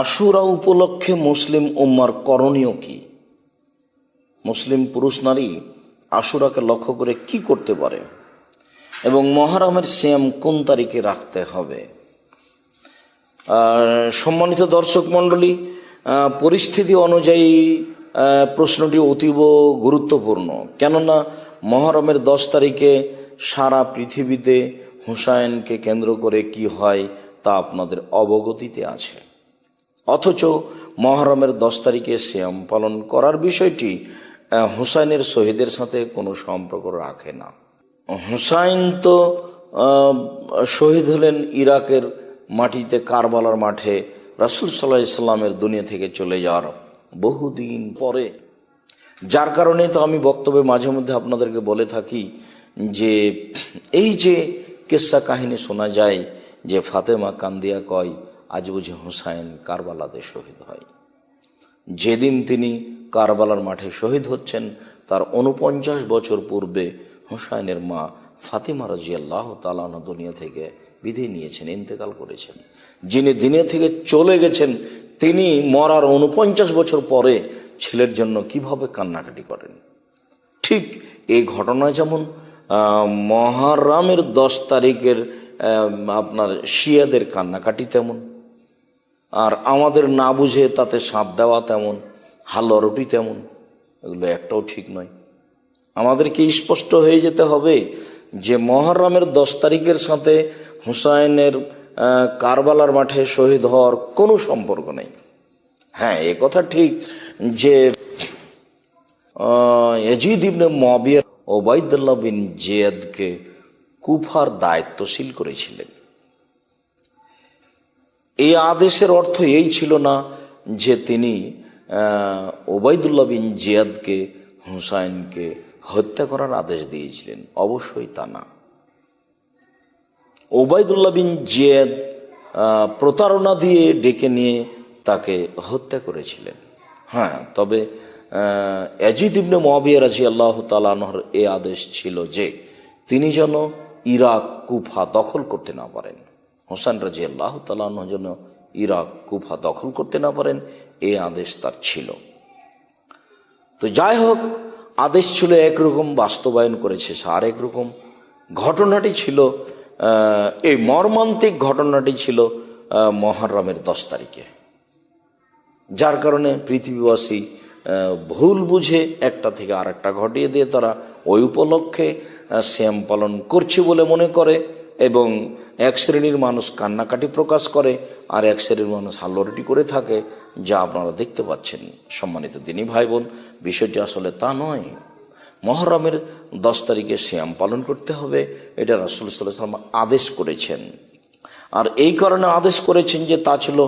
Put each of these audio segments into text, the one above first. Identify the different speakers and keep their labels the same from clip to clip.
Speaker 1: আশুরা উপলক্ষে মুসলিম উম্মার করণীয় কি? মুসলিম পুরুষ নারী আশুরাকে লক্ষ্য করে কি করতে পারে? এবং মহারমের সিয়াম কোন তারিখে রাখতে হবে? আর সম্মানিত দর্শক মণ্ডলী পরিস্থিতি অনুযায়ী প্রশ্নটি অতীব গুরুত্বপূর্ণ। কেননা মহরমের দশ তারিখে সারা পৃথিবীতে হুসাইনকে কেন্দ্র করে কি হয় তা আপনাদের অবগতিতে আছে। অথচ মহরমের দশ তারিখে শ্যাম পালন করার বিষয়টি হুসাইনের শহীদের সাথে কোনো সম্পর্ক রাখে না। হুসাইন তো শহীদ হলেন ইরাকের মাটিতে কারবালার মাঠে রাসুল সাল্লাহ সাল্লামের দুনিয়া থেকে চলে যাওয়ার বহুদিন পরে। যার কারণে তো আমি বক্তব্যে মাঝে মধ্যে আপনাদেরকে বলে থাকি যে, এই যে কেসা কাহিনী শোনা যায় যে ফাতেমা কান্দিয়া কয় আজ বুঝি হুসাইন কারবালাতে শহীদ হয়। যেদিন তিনি কারবালার মাঠে শহীদ হচ্ছেন, তার উনপঞ্চাশ বছর পূর্বে হুসাইনের মা ফাতিমা রাজি আল্লাহ তালান দুনিয়া থেকে বিধি নিয়েছেন, ইন্তেকাল করেছেন। যিনি দিনে থেকে চলে গেছেন, তিনি মরার উনপঞ্চাশ বছর পরে ছেলের জন্য কীভাবে কান্নাকাটি করেন? ঠিক এই ঘটনা যেমন মহারামের দশ তারিখের আপনার শিয়াদের কান্নাকাটি তেমন। আর আমাদের না বুঝে তাতে সাপ দেওয়া তেমন হালরুটি তেমন, এগুলো একটাও ঠিক নয়। আমাদেরকে স্পষ্ট হয়ে যেতে হবে যে মহরমের দশ তারিখের সাথে হুসাইনের কারবালার মাঠে শহীদ হওয়ার কোনো সম্পর্ক নেই। হ্যাঁ এ কথা ঠিক যে এজিদ ইবনে মবিয়ার ওবায়দুল্লাহ বিন জিয়াদকে কুফার দায়িত্বশীল করেছিলেন। এই আদেশের অর্থ এই ছিল না যে তিনি আহ, ওবায়দুল্লাহ বিন জিয়াদকে হুসাইনকে হত্যা করার আদেশ দিয়েছিলেন। অবশ্যই তা না। ওবায়দুল্লাহ বিন জিয়াদ প্রতারণা দিয়ে ডেকে নিয়ে তাকে হত্যা করেছিলেন। হ্যাঁ তবে অজিদ ইবনে মহাবিয়া রাজি আল্লাহ তালানহর এ আদেশ ছিল যে তিনি যেন ইরাক কুফা দখল করতে না পারেন। হোসেন রাজি আল্লাহ তালাহ যেন ইরাক, কুফা দখল করতে না পারেন, এ আদেশ তার ছিল। তো যাই হোক, আদেশ ছিল একরকম, বাস্তবায়ন করেছে সে আরেক রকম। ঘটনাটি ছিল এই মর্মান্তিক ঘটনাটি ছিল মহরমের দশ তারিখে। যার কারণে পৃথিবীবাসী ভুল বুঝে একটা থেকে আরেকটা ঘটিয়ে দিয়ে তারা ওই উপলক্ষে শ্যাম পালন করছে বলে মনে করে এবং এক শ্রেণির মানুষ কান্নাকাটি প্রকাশ করে আর এক শ্রেণির মানুষ হাল্লরটি করে থাকে, যা আপনারা দেখতে পাচ্ছেন। সম্মানিত দিনী ভাই বোন বিষয়টি আসলে তা নয়। মহরমের দশ তারিখে শ্যাম পালন করতে হবে, এটা রাসুল সাল্লাম আদেশ করেছেন। আর এই কারণে আদেশ করেছেন যে তা ছিল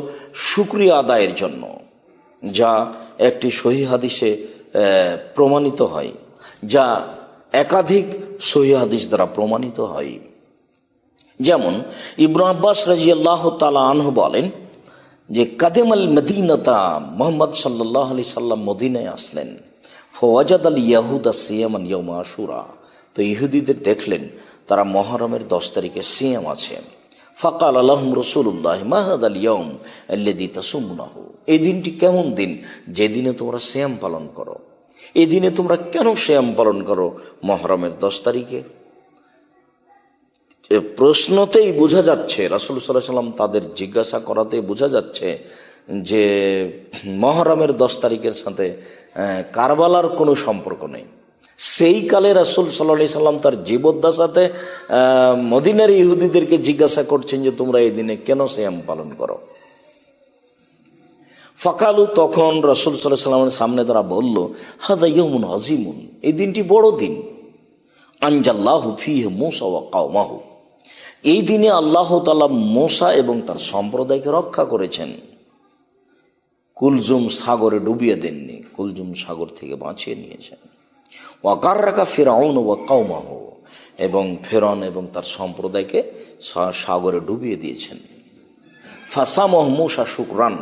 Speaker 1: শুক্রিয়া আদায়ের জন্য, যা একটি সহি হাদিসে প্রমাণিত হয়, যা একাধিক সহি হাদিস দ্বারা প্রমাণিত হয়। যেমন ইব্রাহ আব্বাস রাজি আল্লাহ তালা আনহু বলেন যে কাদেম আল মদিনতা মোহাম্মদ সাল্লাহ আলি সাল্লাম মদিনায় আসলেন। ফওয়াজাদ আল ইয়াহুদা সিয়ামান ইয়মা আশুরা। তো ইহুদিদের দেখলেন, তারা মহরমের দশ তারিখে সিয়াম আছে। ফাকাল আলহম রসুল্লাহ মাহাদ আল ইয়ম আল্লেদি তাসুমনাহু? এই দিনটি কেমন দিন? যেদিনে তোমরা শ্যাম পালন করো। এই দিনে তোমরা কেন শ্যাম পালন করো মহরমের দশ তারিখে? প্রশ্নতেই বোঝা যাচ্ছে রাসুল সাল্লাহ সাল্লাম তাদের জিজ্ঞাসা করাতেই বোঝা যাচ্ছে যে মহরমের দশ তারিখের সাথে কারবালার কোনো সম্পর্ক নেই। সেই কালে রাসুল সাল্লাহ সাল্লাম তার জীবদ্দশাতে আহ, মদিনার ইহুদিদেরকে জিজ্ঞাসা করছেন যে তোমরা এই দিনে কেন শ্যাম পালন করো? ফকালু তখন রসুল সাল্লাহ সাল্লামের সামনে তারা বলল হাদা ইয়মুন আজিমুন এই দিনটি বড় দিন আনজাল্লাহু ফিহে মুসা ওয়া কাওমাহু। এই দিনে আল্লাহ তালা মোসা এবং তার সম্প্রদায়কে রক্ষা করেছেন। কুলজুম সাগরে ডুবিয়ে দেননি, কুলজুম সাগর থেকে বাঁচিয়ে নিয়েছেন। ওয়াকার রাখা ফেরাউন ওয়া কাউমাহ এবং ফেরন এবং তার সম্প্রদায়কে সাগরে ডুবিয়ে দিয়েছেন। ফাসামহ মুসা শুকরান,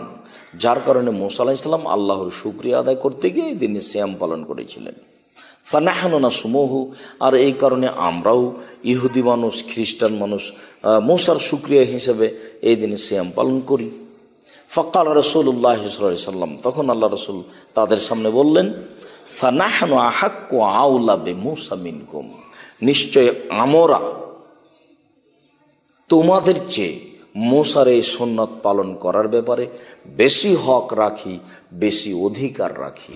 Speaker 1: যার কারণে মুসা আলাহিসাল্লাম আল্লাহর শুক্রিয়া আদায় করতে গিয়ে দিনে শ্যাম পালন করেছিলেন। ফানাহানা সুমহু আর এই কারণে আমরাও ইহুদি মানুষ, খ্রিস্টান মানুষ মুসার শুক্রিয়া হিসেবে এই দিনে শ্যাম পালন করি। ফকাল রসুল্লাহ সাল্লাম, তখন আল্লাহ রসুল তাদের সামনে বললেন, ফানাহানু আহাক্কু আউলা বে মুসা মিনকুম। নিশ্চয় আমরা তোমাদের চেয়ে মোসার এই সন্ন্যত পালন করার ব্যাপারে বেশি হক রাখি, বেশি অধিকার রাখি।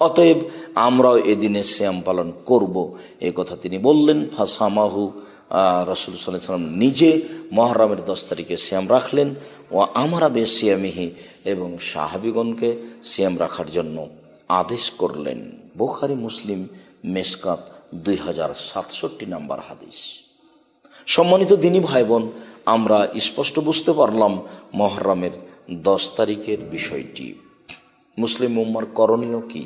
Speaker 1: অতএব আমরাও এদিনে শ্যাম পালন করব। এ কথা তিনি বললেন। ফাসামাহু রসুল সাল্লাম নিজে মহরমের দশ তারিখে শ্যাম রাখলেন। ও আমরা বে সিয়ামিহি, এবং সাহাবিগণকে শ্যাম রাখার জন্য আদেশ করলেন। বোখারি, মুসলিম, মেসকাত দুই হাজার সাতষট্টি নাম্বার হাদিস। সম্মানিত দিনী ভাই বোন আমরা স্পষ্ট বুঝতে পারলাম মহরমের দশ তারিখের বিষয়টি। মুসলিম উম্মার করণীয় কি?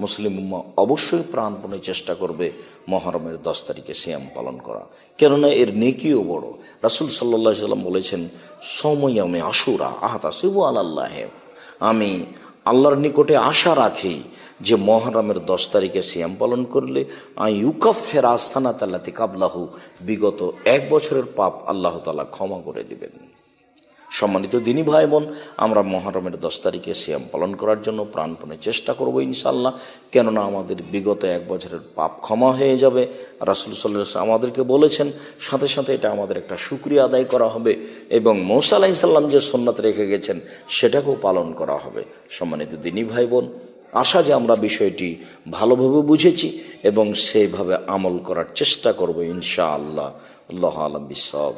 Speaker 1: মুসলিম উম্মা অবশ্যই প্রাণপণে চেষ্টা করবে মহরমের দশ তারিখে সিয়াম পালন করা। কেননা এর নেকিও বড়। রাসুল সাল্লাহ সাল্লাম বলেছেন, সময়ামে আশুরা আহাতা শিবু আল্লাহ আমি আল্লাহর নিকটে আশা রাখি যে মহরমের দশ তারিখে সিয়াম পালন করলে আই ইউকাফের আস্থানা তাল্লাতে কাবলাহু। বিগত এক বছরের পাপ আল্লাহ তালা ক্ষমা করে দিবেন। সম্মানিত দিনী ভাই বোন, আমরা মহরমের দশ তারিখে সিয়াম পালন করার জন্য প্রাণপণে চেষ্টা করব ইনশাল্লাহ কেননা আমাদের বিগত এক বছরের পাপ ক্ষমা হয়ে যাবে। রাসুল সাল্লাহ আমাদেরকে বলেছেন, সাথে সাথে এটা আমাদের একটা সুক্রিয়া আদায় করা হবে এবং মৌসা আলাহি সাল্লাম যে সন্ন্যত রেখে গেছেন, সেটাকেও পালন করা হবে। সম্মানিত দিনী ভাই বোন, আশা যে আমরা বিষয়টি ভালোভাবে বুঝেছি এবং সেইভাবে আমল করার চেষ্টা করব ইনশা আল্লাহ আল্লাহ আলম বিসব